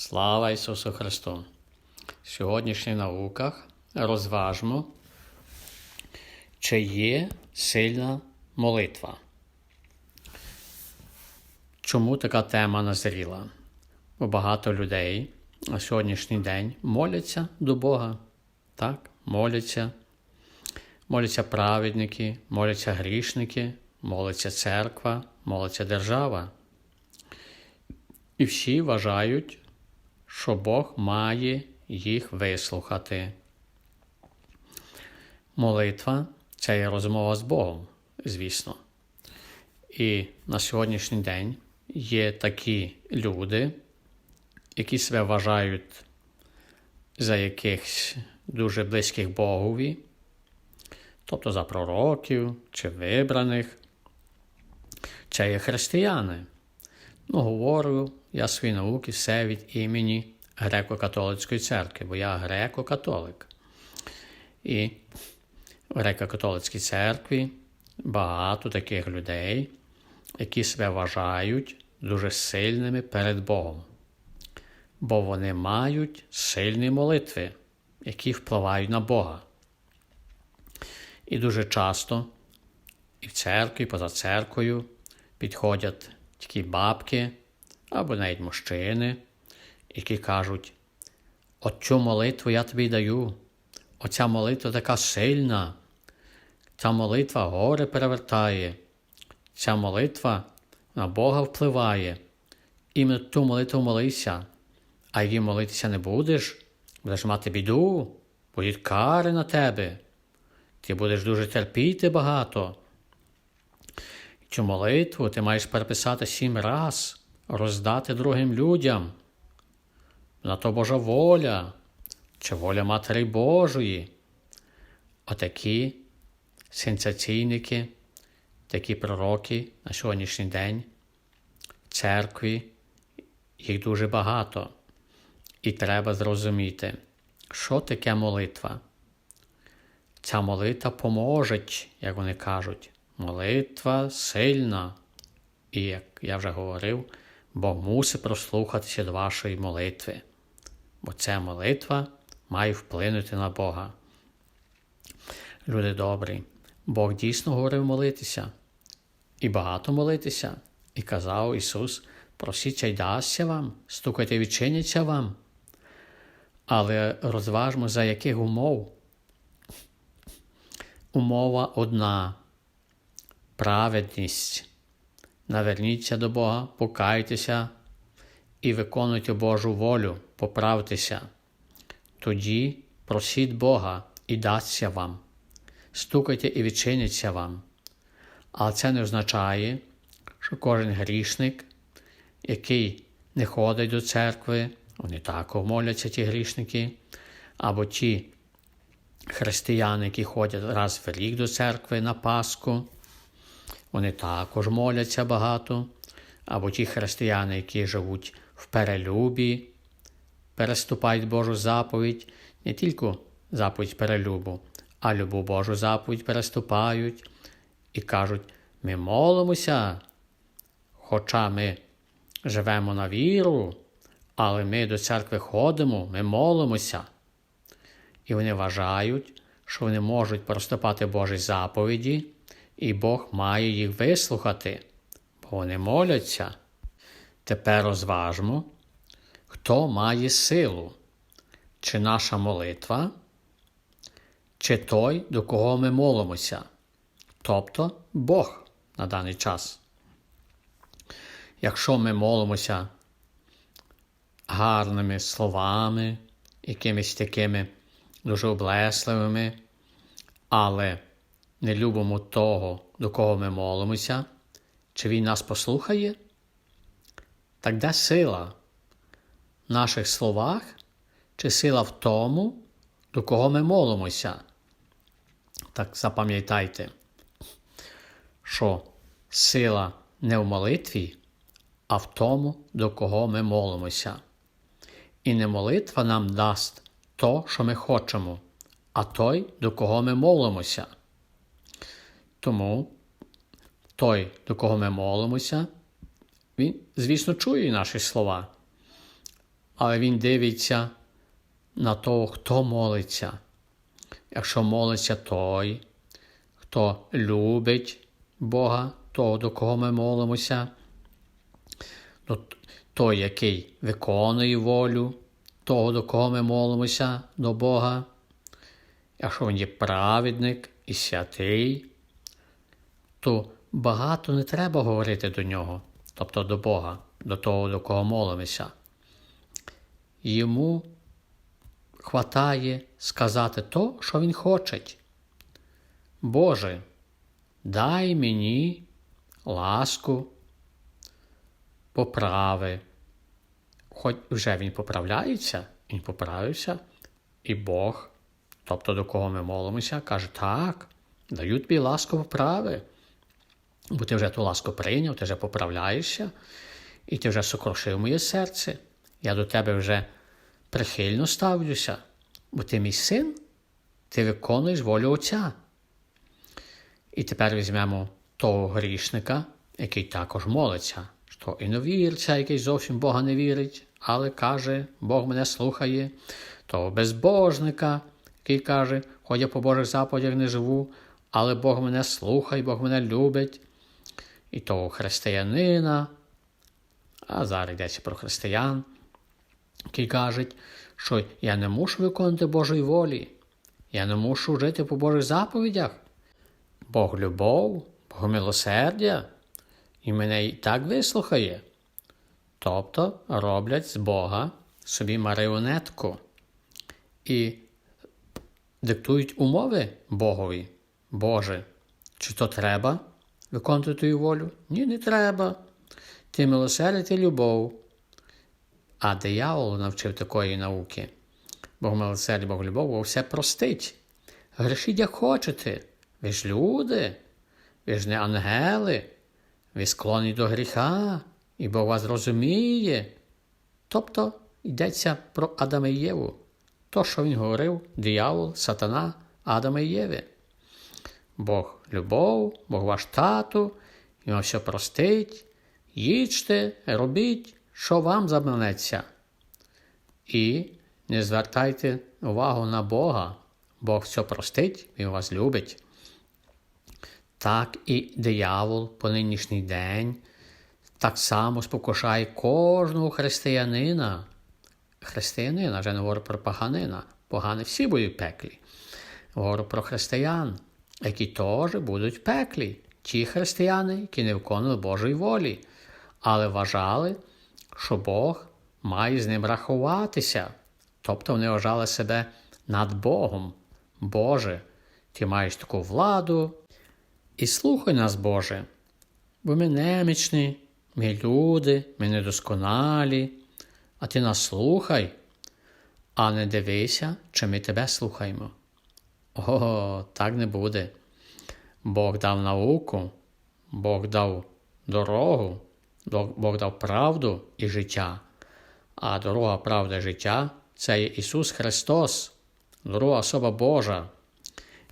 Слава Ісусу Христу! В сьогоднішніх науках розважмо, чи є сильна молитва. Чому така тема назріла? Бо багато людей на сьогоднішній день моляться до Бога. Так, моляться. Моляться праведники, моляться грішники, молиться церква, молиться держава. І всі вважають, що Бог має їх вислухати. Молитва це є розмова з Богом, звісно. І на сьогоднішній день є такі люди, які себе вважають за якихось дуже близьких Богові, тобто за пророків чи вибраних, це є християни. Ну, говорю я свої науки все від імені Греко-католицької церкви, бо я греко-католик. І в греко-католицькій церкві багато таких людей, які себе вважають дуже сильними перед Богом. Бо вони мають сильні молитви, які впливають на Бога. І дуже часто і в церкві, і поза церквою підходять такі бабки або навіть мужчини, які кажуть: от цю молитву я тобі даю, оця молитва така сильна, ця молитва горе перевертає, ця молитва на Бога впливає. Іменно ту молитву молися, а її молитися не будеш, будеш мати біду, будуть кари на тебе. Ти будеш дуже терпіти багато. Цю молитву ти маєш переписати сім раз, роздати другим людям. На то Божа воля чи воля Матері Божої. Отакі сенсаційники, такі пророки на сьогоднішній день церкві, їх дуже багато. І треба зрозуміти, що таке молитва. Ця молитва поможе, як вони кажуть. Молитва сильна. І, як я вже говорив, Бог мусить прослухатися до вашої молитви, бо ця молитва має вплинути на Бога. Люди добрі, Бог дійсно говорив молитися і багато молитися, і казав Ісус: просіться й дасться вам, стукайте відчиняться вам. Але розважмо, за яких умов. Умова одна праведність. Наверніться до Бога, покайтеся і виконуйте Божу волю, поправтеся. Тоді просіть Бога і дасться вам, стукайте і відчиняться вам. Але це не означає, що кожен грішник, який не ходить до церкви, вони також моляться ті грішники, або ті християни, які ходять раз в рік до церкви на Пасху. Вони також моляться багато, або ті християни, які живуть в перелюбі, переступають Божу заповідь, не тільки заповідь перелюбу, а любу Божу заповідь переступають і кажуть: ми молимося, хоча ми живемо на віру, але ми до церкви ходимо, ми молимося. І вони вважають, що вони можуть проступати Божі заповіді і Бог має їх вислухати, бо вони моляться. Тепер розважмо, хто має силу, чи наша молитва, чи той, до кого ми молимося, тобто Бог на даний час. Якщо ми молимося гарними словами, якимись такими дуже облесливими, але не любимо того, до кого ми молимося, чи Він нас послухає? Так де сила в наших словах, чи сила в тому, до кого ми молимося? Так запам'ятайте, що сила не в молитві, а в тому, до кого ми молимося. І не молитва нам дасть то, що ми хочемо, а той, до кого ми молимося. Тому той, до кого ми молимося, він, звісно, чує наші слова. але він дивиться на того, хто молиться. Якщо молиться той, хто любить Бога, того, до кого ми молимося, то той, який виконує волю того, до кого ми молимося, до Бога, якщо він є праведник і святий, то багато не треба говорити до нього, тобто до Бога, до того, до кого молимося. Йому хватає сказати то, що він хоче. Боже, дай мені ласку, поправи. Хоч вже він поправляється, він поправився, і Бог, тобто до кого ми молимося, каже, так, дають тобі ласку поправи. Бо ти вже ту ласку прийняв, ти вже поправляєшся, і ти вже сокрушив моє серце. Я до тебе вже прихильно ставлюся, бо ти мій син, ти виконуєш волю Отця. І тепер візьмемо того грішника, який також молиться, що іновірця, який зовсім Бога не вірить, але каже, Бог мене слухає, того безбожника, який каже, хоч я по Божих заповідях не живу, але Бог мене слухає, Бог мене любить, і того християнина, а зараз йдеться про християн, які кажуть, що я не мушу виконувати Божої волі, я не мушу жити по Божих заповідях. Бог любов, Бог милосердя, і мене і так вислухає. Тобто роблять з Бога собі маріонетку і диктують умови Богові. Боже, чи то треба виконувати твою волю? Ні, не треба. Ти милосердя, ти любов. А диявол навчив такої науки. Бог милосердя, Бог любов, бо все простить. Грішіть, як хочете. Ви ж люди, ви ж не ангели, ви склонні до гріха, і Бог вас розуміє. Тобто йдеться про Адама і Єву. То, що він говорив, диявол, сатана, Адама і Єви. Бог любов, Бог ваш тату, і вам все простить. Їдьте, робіть, що вам заманеться. І не звертайте увагу на Бога. Бог все простить, Він вас любить. Так і диявол по нинішній день так само спокушає кожного християнина. Християнина, вже не говорю про поганина. Погани всі будуть пеклі. Говорю про християн, які теж будуть пеклі. Ті християни, які не виконували Божої волі, але вважали, що Бог має з ним рахуватися. Тобто вони вважали себе над Богом. Боже, ти маєш таку владу. І слухай нас, Боже, бо ми немічні, ми люди, ми недосконалі, а ти нас слухай, а не дивися, чи ми тебе слухаємо. О, так не буде. Бог дав науку, Бог дав дорогу, Бог дав правду і життя. А дорога, правда життя це є Ісус Христос, дорога особа Божа.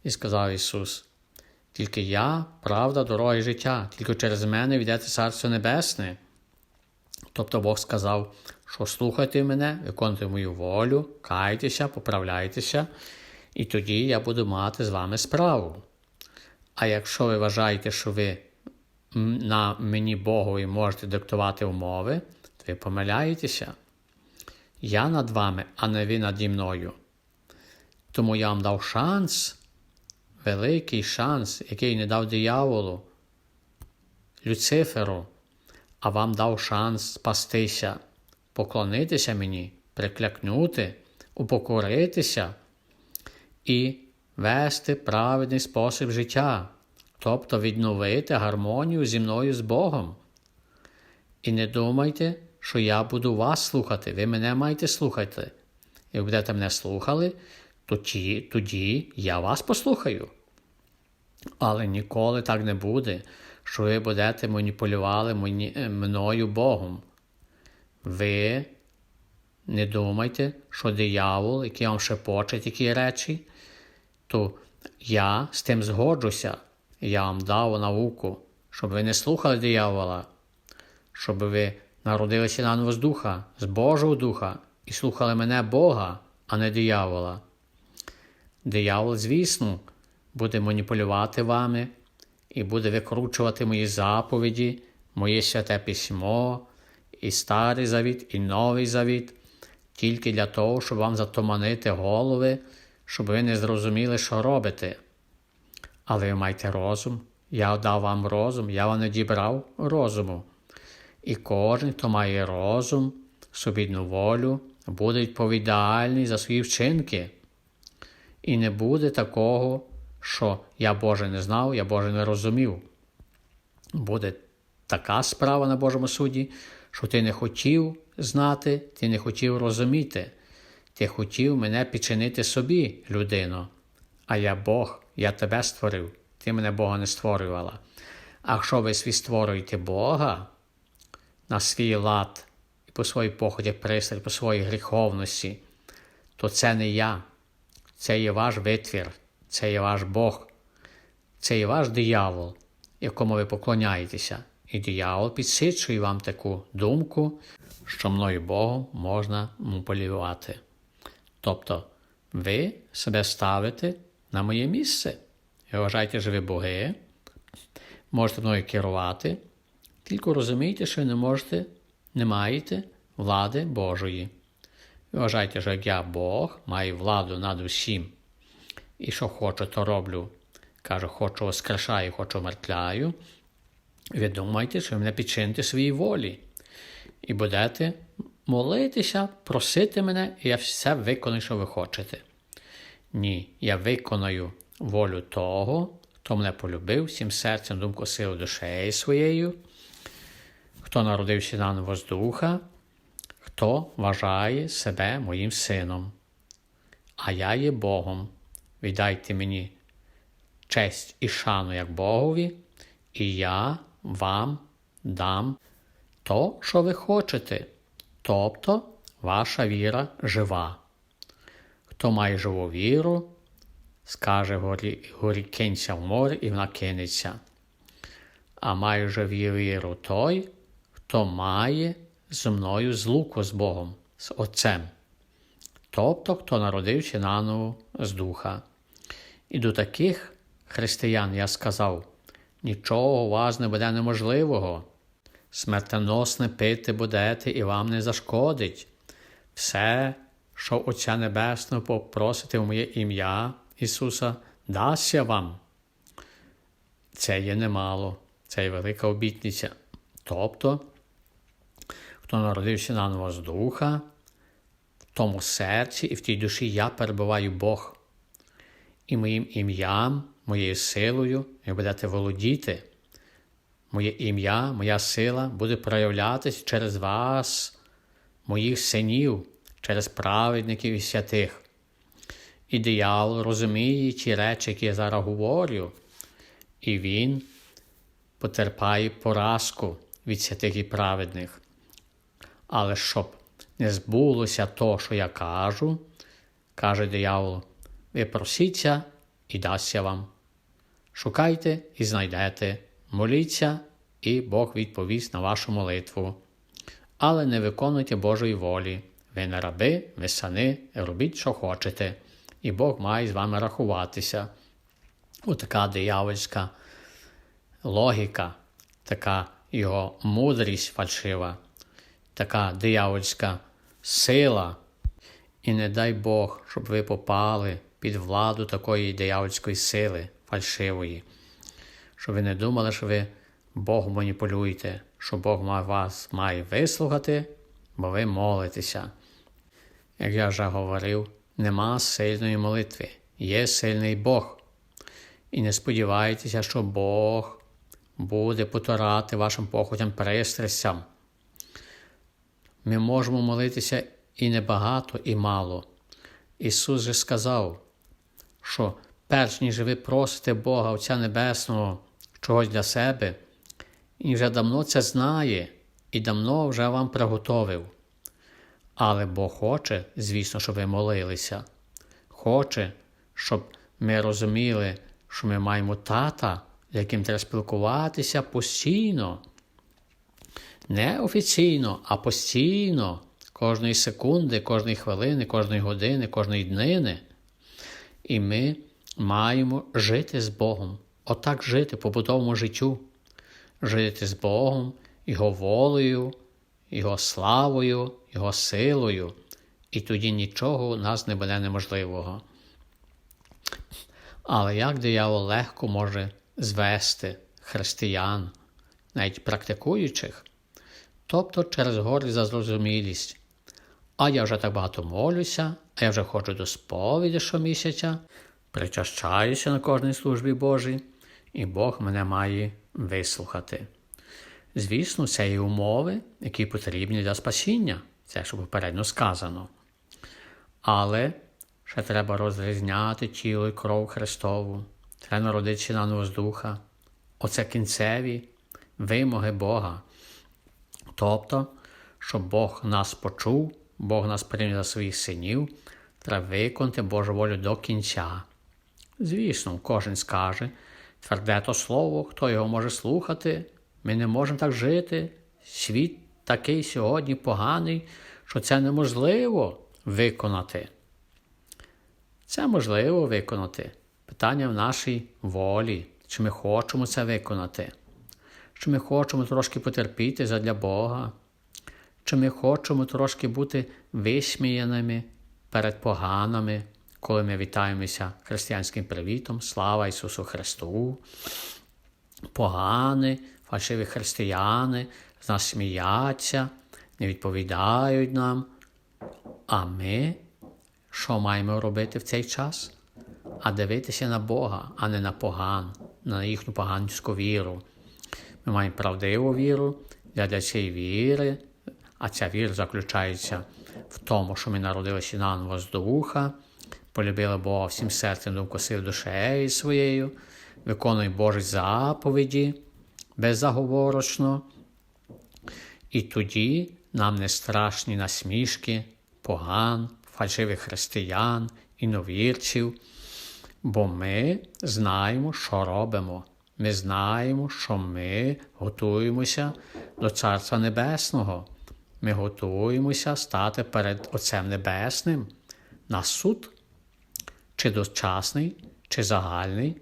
І сказав Ісус: тільки я, правда, дорога і життя, тільки через мене йдете Царство Небесне. Тобто Бог сказав, що слухайте мене, виконуйте мою волю, кайтеся, поправляйтеся, і тоді я буду мати з вами справу. А якщо ви вважаєте, що ви на мені Богові можете диктувати умови, то ви помиляєтеся. Я над вами, а не ви наді мною. Тому я вам дав шанс, великий шанс, який не дав дияволу, Люциферу, а вам дав шанс спастися, поклонитися мені, приклякнути, упокоритися і вести праведний спосіб життя, тобто відновити гармонію зі мною з Богом. І не думайте, що я буду вас слухати, ви мене маєте слухати. І будете мене слухали, тоді, тоді я вас послухаю. Але ніколи так не буде, що ви будете маніпулювали мною Богом. Ви не думайте, що диявол, який вам шепоче такі речі, то я з тим згоджуся, я вам дав науку, щоб ви не слухали диявола, щоб ви народилися на з духа, з Божого Духа, і слухали мене Бога, а не диявола. Диявол, звісно, буде маніпулювати вами і буде викручувати мої заповіді, моє святе письмо, і старий завіт, і новий завіт, тільки для того, щоб вам затуманити голови, щоб ви не зрозуміли, що робите. Але ви маєте розум, я дав вам розум, я вам не дібрав розуму. І кожен, хто має розум, собідну волю, буде відповідальний за свої вчинки. І не буде такого, що я Боже не знав, я Боже не розумів. Буде така справа на Божому суді, що ти не хотів знати, ти не хотів розуміти, ти хотів мене підчинити собі, людино. А я Бог, я тебе створив, ти мене Бога не створювала. А якщо ви свій створюєте Бога на свій лад і по своїй поході пристрій, по своїй гріховності, то це не я, це є ваш витвір, це є ваш Бог, це є ваш диявол, якому ви поклоняєтеся. І диявол підсичує вам таку думку, що мною Богом можна маніпулювати. Тобто ви себе ставите на моє місце. І вважаєте, що ви боги, можете мною керувати, тільки розумієте, що ви не можете, не маєте влади Божої. Ви вважаєте, що як я Бог, маю владу над усім. І що хочу, то роблю. Кажу, хочу воскрешаю, хочу мертвляю. Ви думаєте, що ви мене підчините своїй волі. І будете молитися, просити мене, і я все виконую, що ви хочете. Ні, я виконаю волю того, хто мене полюбив всім серцем, думку, силу, душею своєю, хто народився на з духа, хто вважає себе моїм сином. А я є Богом. Віддайте мені честь і шану як Богові, і я вам дам то, що ви хочете, тобто ваша віра жива. Хто має живу віру, скаже горі, горі кинься в море і вона кинеться. А має живу віру той, хто має зі мною злуку з Богом, з Отцем, тобто хто народився наново з духа. І до таких християн я сказав: нічого у вас не буде неможливого. Смертоносне пити будете і вам не зашкодить. Все, що Отця Небесного попросите в моє ім'я Ісуса, дасться вам. Це є немало, це є велика обітниця. Тобто, хто народився наново з духа, в тому серці і в тій душі я перебуваю Бог. І моїм ім'ям, моєю силою ви будете володіти. Моє ім'я, моя сила буде проявлятися через вас, моїх синів, через праведників і святих. І диявол розуміє ті речі, які я зараз говорю, і він потерпає поразку від святих і праведних. Але щоб не збулося то, що я кажу, каже диявол, ви просіться і дасться вам. Шукайте і знайдете, моліться, і Бог відповість на вашу молитву. Але не виконуйте Божої волі. Ви не раби, ви сани, робіть, що хочете, і Бог має з вами рахуватися. Отака диявольська логіка, така його мудрість фальшива, така диявольська сила. І не дай Бог, щоб ви попали під владу такої диявольської сили фальшивої, щоб ви не думали, що ви Бог маніпулюєте, що Бог вас має вислухати, бо ви молитеся. Як я вже говорив, нема сильної молитви, є сильний Бог. І не сподівайтеся, що Бог буде потурати вашим похотям пристрастям. Ми можемо молитися і небагато, і мало. Ісус же сказав, що перш ніж ви просите Бога Отця Небесного чогось для себе, Він вже давно це знає і давно вже вам приготовив. Але Бог хоче, звісно, щоб ви молилися. Хоче, щоб ми розуміли, що ми маємо тата, з яким треба спілкуватися постійно. Не офіційно, а постійно, кожної секунди, кожної хвилини, кожної години, кожної днини. І ми маємо жити з Богом, отак жити по будовому життю, жити з Богом, Його волею, Його славою, Його силою, і тоді нічого у нас не буде неможливого. Але як диявол легко може звести християн, навіть практикуючих, тобто через гордість за зрозумілість. А я вже так багато молюся, а я вже ходжу до сповіді щомісяця, причащаюся на кожній службі Божій, і Бог мене має вислухати. Звісно, це є умови, які потрібні для спасіння, це що попередньо сказано. Але ще треба розрізняти тіло і кров Христову, треба народитися на нового з духа. Оце кінцеві вимоги Бога. Тобто, щоб Бог нас почув, Бог нас прийняв за своїх синів, треба виконати Божу волю до кінця. Звісно, кожен скаже, тверде то слово, хто його може слухати, ми не можемо так жити. Світ такий сьогодні поганий, що це неможливо виконати. Це можливо виконати. Питання в нашій волі, чи ми хочемо це виконати, чи ми хочемо трошки потерпіти задля Бога, чи ми хочемо трошки бути висміяними перед поганими, коли ми вітаємося християнським привітом, слава Ісусу Христу. Погані, фальшиві християни з нас сміяться, не відповідають нам. А ми що маємо робити в цей час? А дивитися на Бога, а не на поган, на їхню поганську віру. Ми маємо правдиву віру для цієї віри, а ця віра заключається в тому, що ми народилися наново з духа, полюбили Бога всім серцем, думкою, душею своєю, виконуємо Божі заповіді беззаговорочно. І тоді нам не страшні насмішки, поган, фальшивих християн, іновірців, бо ми знаємо, що робимо. Ми знаємо, що ми готуємося до Царства Небесного. Ми готуємося стати перед Отцем Небесним на суд, чи дочасний, чи загальний.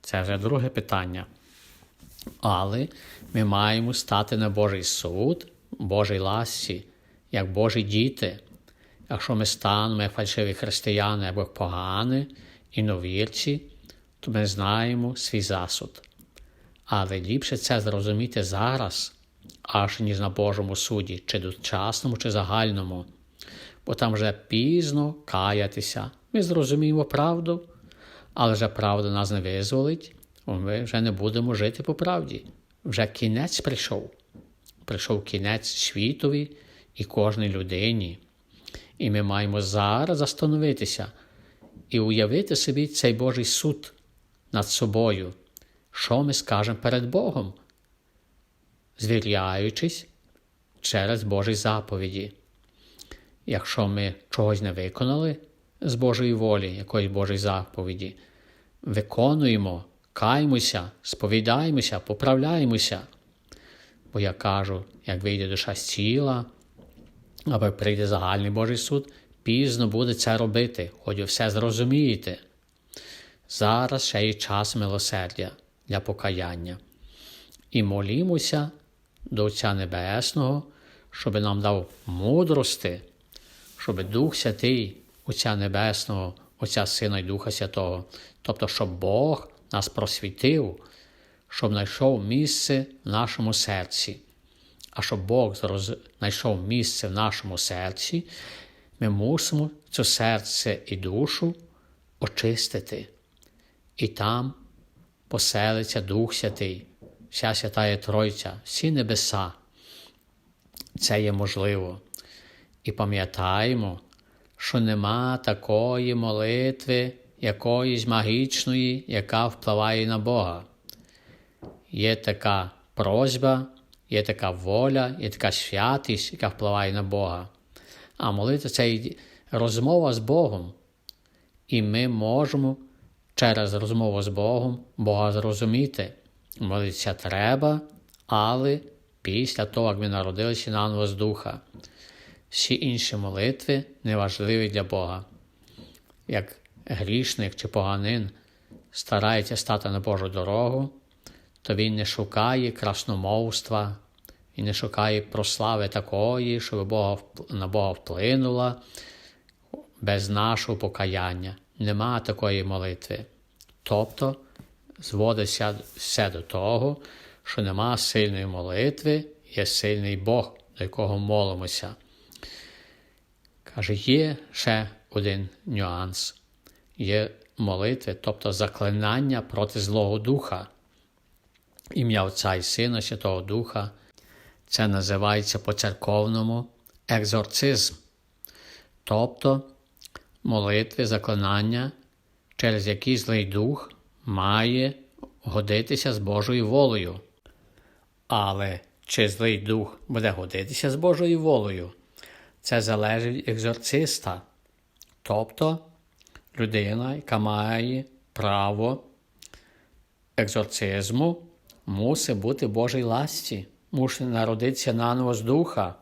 Це вже друге питання. Але ми маємо стати на Божий суд, Божій ласці, як Божі діти. Якщо ми станемо як фальшиві християни або погані, іновірці, то ми знаємо свій засуд. Але ліпше це зрозуміти зараз, аж ніж на Божому суді, чи дочасному, чи загальному, бо там вже пізно каятися. Ми зрозуміємо правду, але вже правда нас не визволить, ми вже не будемо жити по правді. Вже кінець прийшов. Прийшов кінець світові і кожній людині. І ми маємо зараз застановитися і уявити собі цей Божий суд над собою, що ми скажемо перед Богом, звіряючись через Божі заповіді. Якщо ми чогось не виконали з Божої волі, якоїсь Божої заповіді, виконуємо, каймося, сповідаємося, поправляємося. Бо я кажу, як вийде душа з тіла, або прийде загальний Божий суд, пізно буде це робити, хоч ви все зрозумієте. Зараз ще є час милосердя для покаяння. І молімося до Отця Небесного, щоб нам дав мудрости, щоб Дух Святий, Отця Небесного, Отця Сина і Духа Святого, тобто, щоб Бог нас просвітив, щоб знайшов місце в нашому серці. А щоб Бог знайшов місце в нашому серці, ми мусимо це серце і душу очистити. І там поселиться Дух Святий, вся Святая Тройця, всі небеса. Це є можливо. І пам'ятаємо, що нема такої молитви, якоїсь магічної, яка впливає на Бога. Є така просьба, є така воля, є така святість, яка впливає на Бога. А молитва це розмова з Богом. І ми можемо через розмову з Богом Бога зрозуміти. Молитися треба, але після того, як ми народилися на з духа. Всі інші молитви неважливі для Бога. Як грішник чи поганин старається стати на Божу дорогу, то він не шукає красномовства і не шукає прослави такої, щоб Бога, на Бога вплинула без нашого покаяння. Нема такої молитви. Тобто зводиться все до того, що нема сильної молитви, є сильний Бог, до якого молимося. Каже, є ще один нюанс. Є молитви, тобто заклинання проти Злого Духа. Ім'я Отця і Сина Святого Духа. Це називається по-церковному екзорцизм. Тобто молитви, заклинання, через які злий дух має годитися з Божою волею. Але чи злий дух буде годитися з Божою волею? Це залежить екзорциста. Тобто людина, яка має право екзорцизму, мусить бути Божій ласті, мусить народитися наново з духа,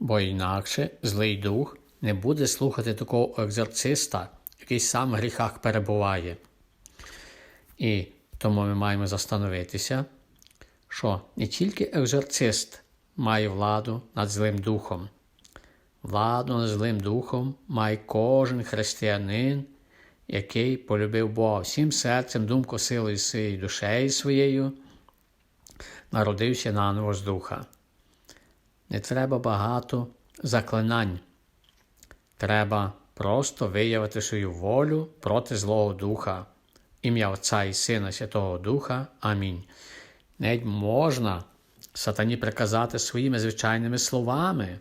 бо інакше злий дух не буде слухати такого екзорциста, який сам в гріхах перебуває. І тому ми маємо застановитися, що не тільки екзорцист має владу над злим духом, владу над злим духом має кожен християнин, який полюбив Бога всім серцем, думкою, силою своєю душею своєю, народився наново з духа. Не треба багато заклинань. Треба просто виявити свою волю проти Злого Духа, ім'я Отця і Сина Святого Духа. Амінь. Навіть можна сатані приказати своїми звичайними словами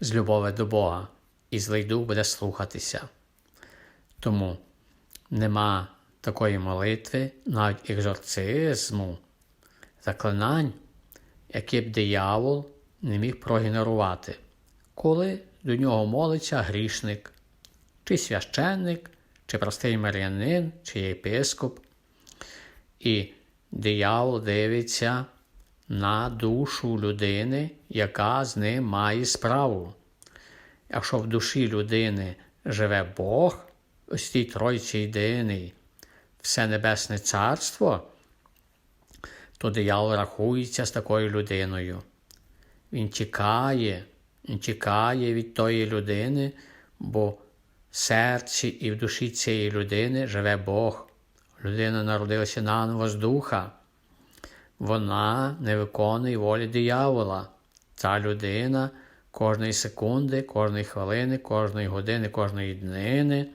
з любові до Бога, і злий дух буде слухатися. Тому нема такої молитви, навіть екзорцизму, заклинань, які б диявол не міг прогенерувати, коли до нього молиться грішник, чи священник, чи простий мар'янин, чи єпископ. І диявол дивиться на душу людини, яка з ним має справу. Якщо в душі людини живе Бог, ось тій Тройці єдиний, все Небесне Царство, то диявол рахується з такою людиною. Він тікає, він тікає від тої людини, бо в серці і в душі цієї людини живе Бог. Людина народилася наново з духа. Вона не виконує волі диявола. Ця людина кожної секунди, кожної хвилини, кожної години, кожної днини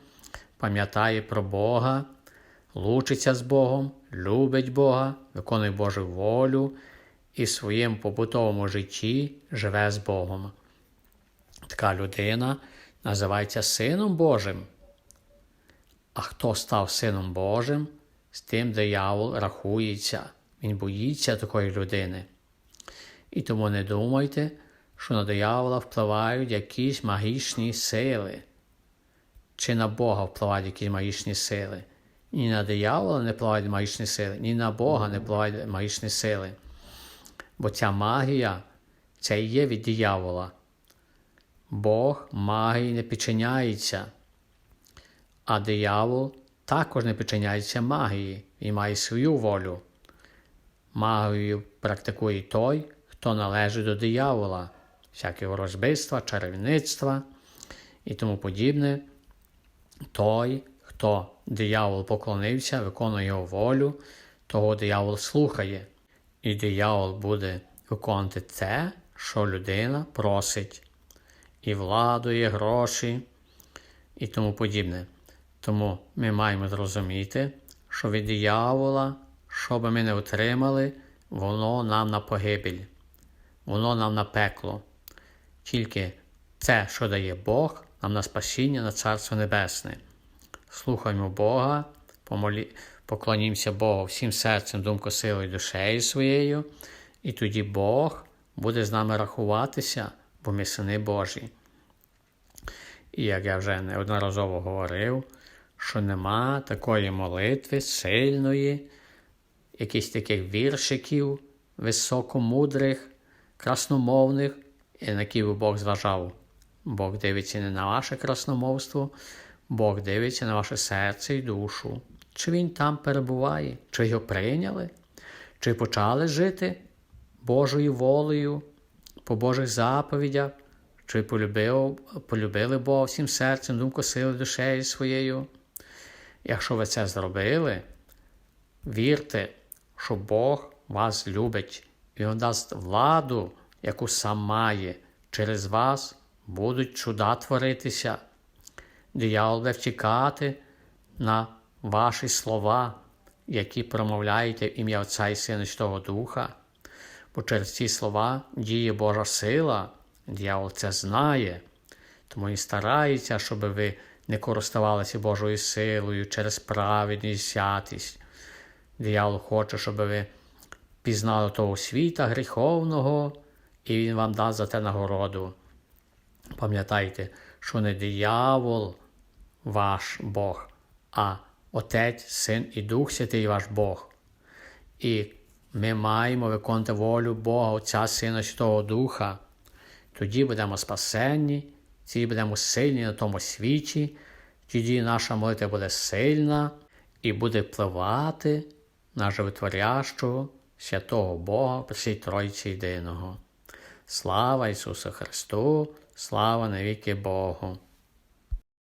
пам'ятає про Бога, лучиться з Богом, любить Бога, виконує Божу волю і в своєму побутовому житті живе з Богом. Така людина називається Сином Божим. А хто став Сином Божим, з тим диявол рахується, він боїться такої людини. І тому не думайте, що на диявола впливають якісь магічні сили, чи на Бога впливають якісь магічні сили. Ні на диявола не впливають магічні сили, ні на Бога не впливають магічні сили. Бо ця магія це і є від диявола. Бог магії не підчиняється, а диявол також не підчиняється магії і має свою волю. Магію практикує той, хто належить до диявола, всяке ворожбиства, чарівництва і тому подібне. Той, хто диявол поклонився, виконує його волю, того диявол слухає, і диявол буде виконувати те, що людина просить і владу, і гроші, і тому подібне. Тому ми маємо зрозуміти, що від диявола, що би ми не отримали, воно нам на погибель, воно нам на пекло. Тільки це, що дає Бог, нам на спасіння на Царство Небесне. Слухаймо Бога, помолі... поклонімося Богу всім серцем, думкою, силою, душею своєю, і тоді Бог буде з нами рахуватися, бо ми сини Божі. І як я вже неодноразово говорив, що нема такої молитви сильної, якихось таких віршиків, високомудрих, красномовних, на який би Бог зважав. Бог дивиться не на ваше красномовство, Бог дивиться на ваше серце і душу. Чи він там перебуває, чи його прийняли, чи почали жити Божою волею, по Божих заповідях, чи полюбив, полюбили Бога всім серцем, думку сили душею своєю. Якщо ви це зробили, вірте, що Бог вас любить, і Він дасть владу, яку сам має. Через вас будуть чуда творитися. Диявол буде втікати на ваші слова, які промовляєте в ім'я Отця і Сина Святого Духа. Бо через ці слова діє Божа сила, диявол це знає, тому і старається, щоб ви не користувалися Божою силою через праведність, святість. Диявол хоче, щоб ви пізнали того світа гріховного, і він вам дасть за те нагороду. Пам'ятайте, що не диявол ваш Бог, а Отець, Син і Дух Святий ваш Бог. І ми маємо виконувати волю Бога, Отця, Сина Святого Духа. Тоді будемо спасенні, тоді будемо сильні на тому світі, тоді наша молитва буде сильна і буде впливати на животворящого святого Бога всій Тройці єдиного. Слава Ісусу Христу, слава навіки Богу!